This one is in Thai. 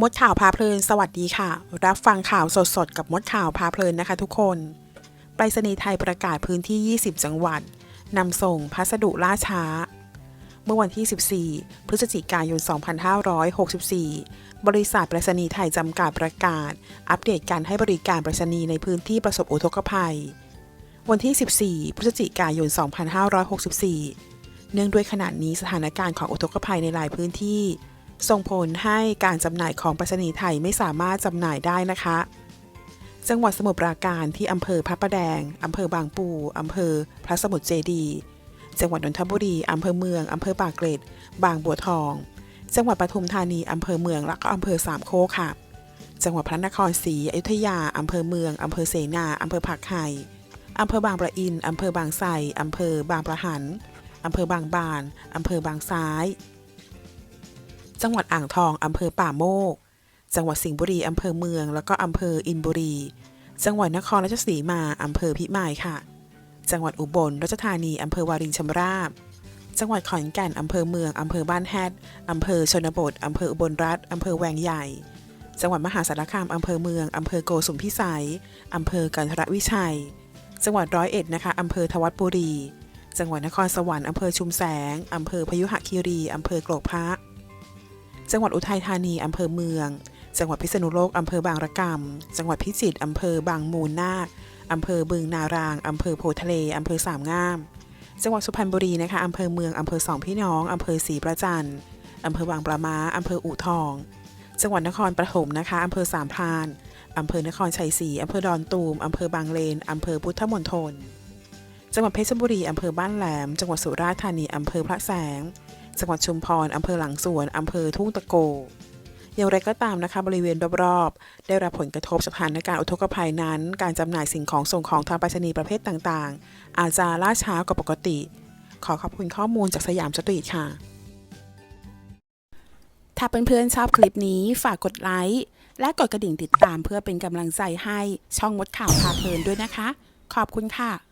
มดข่าวพาเพลิน สวัสดีค่ะ รับฟังข่าวสดๆ กับมดข่าวพาเพลินนะคะทุกคน ไปรษณีย์ไทยประกาศพื้นที่ 20 จังหวัดนำส่งพัสดุล่าช้า เมื่อวันที่ 14 พฤศจิกายน 2564 บริษัทไปรษณีย์ไทยจำกัดประกาศ อัปเดตการให้บริการไปรษณีย์ในพื้นที่ประสบอุทกภัย วันที่ 14 พฤศจิกายน 2564 เนื่องด้วยขณะนี้สถานการณ์ของอุทกภัยในหลายพื้นที่ ส่งผลให้การจำหน่ายของไปรษณีย์ไทยไม่สามารถจำหน่ายได้นะคะ จังหวัดสมุทรปราการที่อำเภอพระประแดงอำเภอบางปูอำเภอพระสมุทรเจดี จังหวัดนนทบุรีอำเภอเมืองอำเภอปากเกร็ด บางบัวทอง จังหวัดปทุมธานีอำเภอเมืองและก็อำเภอสามโคกค่ะ จังหวัดพระนครศรีอยุธยาอำเภอเมืองอำเภอเสนาอำเภอผักไห่อำเภอบางประอินอำเภอบางไทรอำเภอบางประหันอำเภอบางบานอำเภอบางซ้าย จังหวัดอ่างทองอำเภอป่าโมก จังหวัดสิงห์บุรีอำเภอเมือง แล้วก็อำเภออินบุรี จังหวัดนครราชสีมาอำเภอพิมายค่ะ จังหวัดอุบลราชธานีอำเภอวารินชำราบ จังหวัดขอนแก่นอำเภอเมืองอำเภอบ้านแฮดอำเภอชนบทอำเภออุบลรัฐอำเภอแวงใหญ่ จังหวัดมหาสารคามอำเภอเมืองอำเภอโกสุมพิสัยอำเภอกันทรวิชัย จังหวัดร้อยเอ็ดนะคะอำเภอทวัดบุรี จังหวัดนครสวรรค์อำเภอชุมแสงอำเภอพยุหคีรีอำเภอโกรกพระ จังหวัดอุทัยธานีอำเภอเมือง จังหวัดพิษณุโลกอำเภอบางระกำจังหวัดพิจิตรอำเภอบางมูลนาคอำเภอบึงนารางอำเภอโพทะเลอำเภอสามงาม จังหวัดสุพรรณบุรีนะคะอำเภอเมืองอำเภอสองพี่น้องอำเภอศรีประจันทร์อำเภอบางปลาม้าอำเภออู่ทอง จังหวัดนครปฐมนะคะอำเภอสามพรานอำเภอนครชัยศรีอำเภอดอนตูมอำเภอบางเลนอำเภอพุทธมณฑลจังหวัดเพชรบุรีอำเภอบ้านแหลม จังหวัดสุราษฎร์ธานีอำเภอพระแสง จังหวัดชุมพรอำเภอหลังสวนอำเภอทุ่งตะโก อย่างไรก็ตามนะคะบริเวณรอบๆ ได้รับผลกระทบสถานการณ์อุทกภัยนั้น การจำหน่ายสิ่งของส่งของทางไปรษณีย์ประเภทต่างๆ อาจจะล่าช้ากว่าปกติ ขอขอบคุณข้อมูลจากสยามสตรีทค่ะ ถ้าเพื่อนๆชอบคลิปนี้ฝากกดไลค์และกดกระดิ่งติดตามเพื่อเป็นกำลังใจให้ช่องมดข่าวพาเพลินด้วยนะคะ ขอบคุณค่ะ